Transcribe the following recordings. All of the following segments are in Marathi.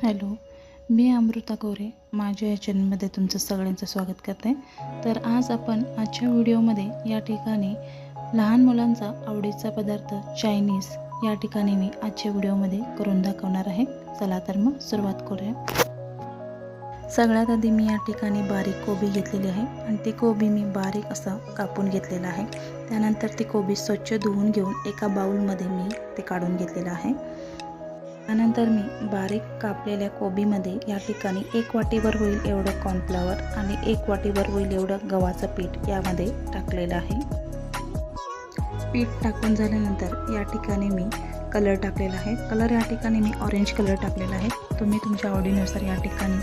हॅलो मी अमृता गोरे माझ्या या चॅनलमध्ये तुमचं सगळ्यांचं स्वागत करते. तर आज आपण आजच्या व्हिडिओमध्ये या ठिकाणी लहान मुलांचा आवडीचा पदार्थ चायनीज या ठिकाणी मी आजच्या व्हिडिओमध्ये करून दाखवणार आहे. चला तर मग सुरुवात करूया. सगळ्यात आधी मी या ठिकाणी बारीक कोबी घेतलेली आहे आणि ती कोबी मी बारीक असा कापून घेतलेला आहे. त्यानंतर ती कोबी स्वच्छ धुवून घेऊन एका बाउलमध्ये मी ते काढून घेतलेलं आहे. त्यानंतर मी बारीक कापलेल्या कोबीमध्ये या ठिकाणी एक वाटीवर होईल एवढं कॉर्नफ्लावर आणि एक वाटीवर होईल एवढं गव्हाचं पीठ यामध्ये टाकलेलं आहे. पीठ टाकून झाल्यानंतर या ठिकाणी मी कलर टाकलेला आहे. कलर या ठिकाणी मी ऑरेंज कलर टाकलेला आहे. तुम्ही तुमच्या आवडीनुसार या ठिकाणी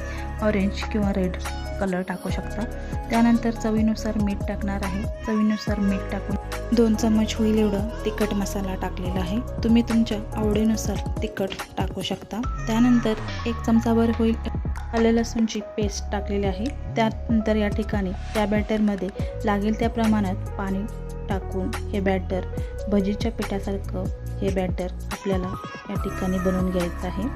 ऑरेंज किंवा रेड कलर टाकू शकता. त्यानंतर चवीनुसार मीठ टाकणार आहे. चवीनुसार मीठ टाकून दोन चम्मच होईल एवढं तिखट मसाला टाकलेला आहे. तुम्ही तुमच्या आवडीनुसार तिखट टाकू शकता. त्यानंतर एक चमचाभर होईल आले लसूणची पेस्ट टाकलेली आहे. त्यानंतर या ठिकाणी त्या बॅटरमध्ये लागेल त्या प्रमाणात पाणी टाकून हे बॅटर भजीच्या पिठासारखं हे बॅटर आपल्याला या ठिकाणी बनवून घ्यायचं आहे.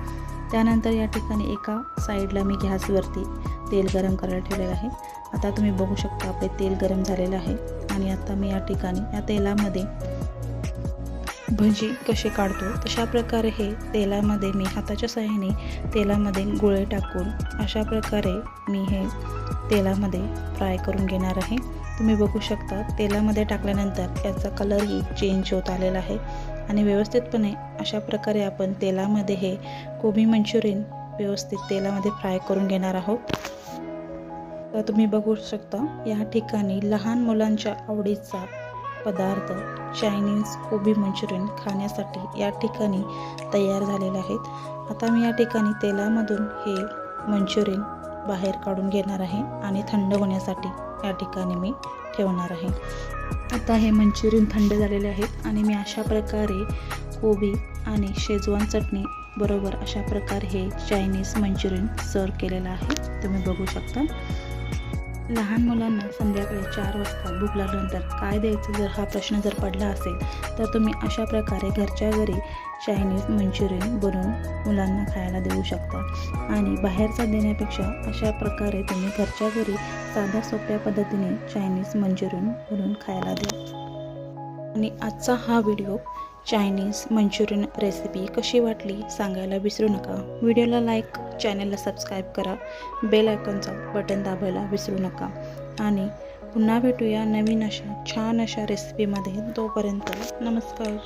त्यानंतर या ठिकाणी एका साईडला मी गॅसवरती तेल गरम करायला ठेवलेलं आहे. आता तुम्ही बघू शकता आपले तेल गरम झालेलं आहे. आणि आता मी या ठिकाणी या तेलामध्ये भजी कसे काढतो तशा प्रकारे हे तेलामध्ये मी हाताच्या सहाय्याने तेलामध्ये गोळे टाकून अशा प्रकारे मी हे तेलामध्ये फ्राय करून घेणार आहे. तुम्ही बघू शकता तेलामध्ये टाकल्यानंतर याचा कलरही चेंज होत आलेला आहे. आणि व्यवस्थितपणे अशा प्रकारे आपण तेलामध्ये हे कोबी मंचुरियन व्यवस्थित तेलामध्ये फ्राय करून घेणार आहोत. तर तुम्ही बघू शकता या ठिकाणी लहान मुलांच्या आवडीचा पदार्थ चायनीज कोबी मंचुरियन खाण्यासाठी या ठिकाणी तयार झालेले आहेत. आता मी या ठिकाणी तेलामधून हे मंचुरियन बाहेर काढून घेणार आहे आणि थंड होण्यासाठी या ठिकाणी मी ठेवणार आहे. आता हे मंचुरियन थंड झालेले आहेत आणि मी अशा प्रकारे कोबी आणि शेजवान चटणी बरोबर अशा प्रकारे हे चायनीज मंचुरियन सर्व केलेलं आहे. तुम्ही बघू शकता. लहान मुलांना संध्याकाळी चार वाजता भूक लागल्यानंतर काय द्यायचं जर हा प्रश्न जर पडला असेल तर तुम्ही अशा प्रकारे घरच्या घरी चायनीज मंचुरियन बनवून मुलांना खायला देऊ शकता. आणि बाहेरचा देण्यापेक्षा अशा प्रकारे तुम्ही घरच्या घरी साध्या सोप्या पद्धतीने चायनीज मंचुरियन बनवून खायला द्या. आणि आजचा हा व्हिडिओ चायनीज मंचुरियन रेसिपी कशी वाटली सांगायला विसरू नका. व्हिडिओला लाईक चॅनलला सबस्क्राईब करा. बेल आयकॉनचं बटन दाबायला विसरू नका. आणि पुन्हा भेटूया नवीन अशा छान अशा रेसिपीमध्ये. तोपर्यंत नमस्कार.